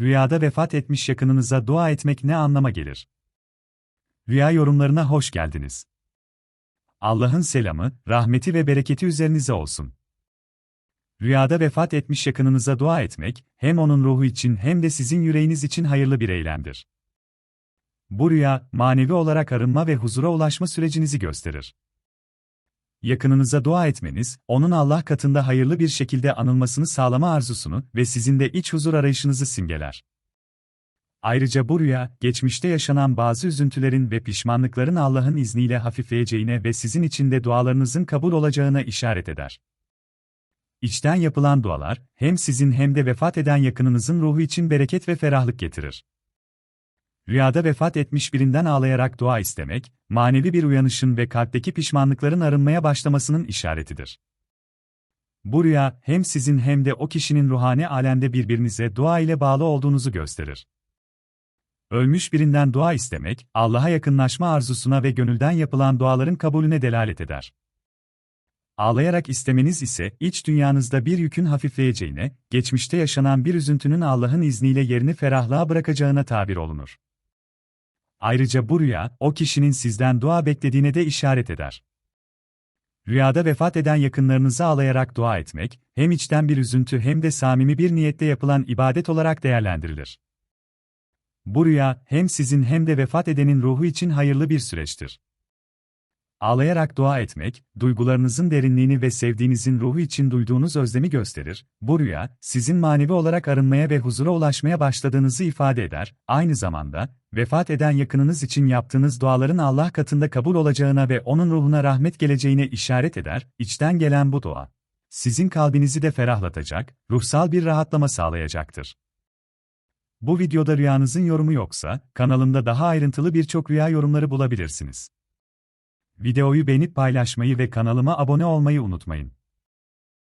Rüyada vefat etmiş yakınınıza dua etmek ne anlama gelir? Rüya yorumlarına hoş geldiniz. Allah'ın selamı, rahmeti ve bereketi üzerinize olsun. Rüyada vefat etmiş yakınınıza dua etmek, hem onun ruhu için hem de sizin yüreğiniz için hayırlı bir eylemdir. Bu rüya, manevi olarak arınma ve huzura ulaşma sürecinizi gösterir. Yakınınıza dua etmeniz, onun Allah katında hayırlı bir şekilde anılmasını sağlama arzusunu ve sizin de iç huzur arayışınızı simgeler. Ayrıca bu rüya, geçmişte yaşanan bazı üzüntülerin ve pişmanlıkların Allah'ın izniyle hafifleyeceğine ve sizin için de dualarınızın kabul olacağına işaret eder. İçten yapılan dualar, hem sizin hem de vefat eden yakınınızın ruhu için bereket ve ferahlık getirir. Rüyada vefat etmiş birinden ağlayarak dua istemek, manevi bir uyanışın ve kalpteki pişmanlıkların arınmaya başlamasının işaretidir. Bu rüya, hem sizin hem de o kişinin ruhani alemde birbirinize dua ile bağlı olduğunuzu gösterir. Ölmüş birinden dua istemek, Allah'a yakınlaşma arzusuna ve gönülden yapılan duaların kabulüne delalet eder. Ağlayarak istemeniz ise, iç dünyanızda bir yükün hafifleyeceğine, geçmişte yaşanan bir üzüntünün Allah'ın izniyle yerini ferahlığa bırakacağına tabir olunur. Ayrıca bu rüya, o kişinin sizden dua beklediğine de işaret eder. Rüyada vefat eden yakınlarınızı ağlayarak dua etmek, hem içten bir üzüntü hem de samimi bir niyette yapılan ibadet olarak değerlendirilir. Bu rüya, hem sizin hem de vefat edenin ruhu için hayırlı bir süreçtir. Ağlayarak dua etmek, duygularınızın derinliğini ve sevdiğinizin ruhu için duyduğunuz özlemi gösterir. Bu rüya, sizin manevi olarak arınmaya ve huzura ulaşmaya başladığınızı ifade eder. Aynı zamanda, vefat eden yakınınız için yaptığınız duaların Allah katında kabul olacağına ve onun ruhuna rahmet geleceğine işaret eder. İçten gelen bu dua, sizin kalbinizi de ferahlatacak, ruhsal bir rahatlama sağlayacaktır. Bu videoda rüyanızın yorumu yoksa, kanalımda daha ayrıntılı birçok rüya yorumları bulabilirsiniz. Videoyu beğenip paylaşmayı ve kanalıma abone olmayı unutmayın.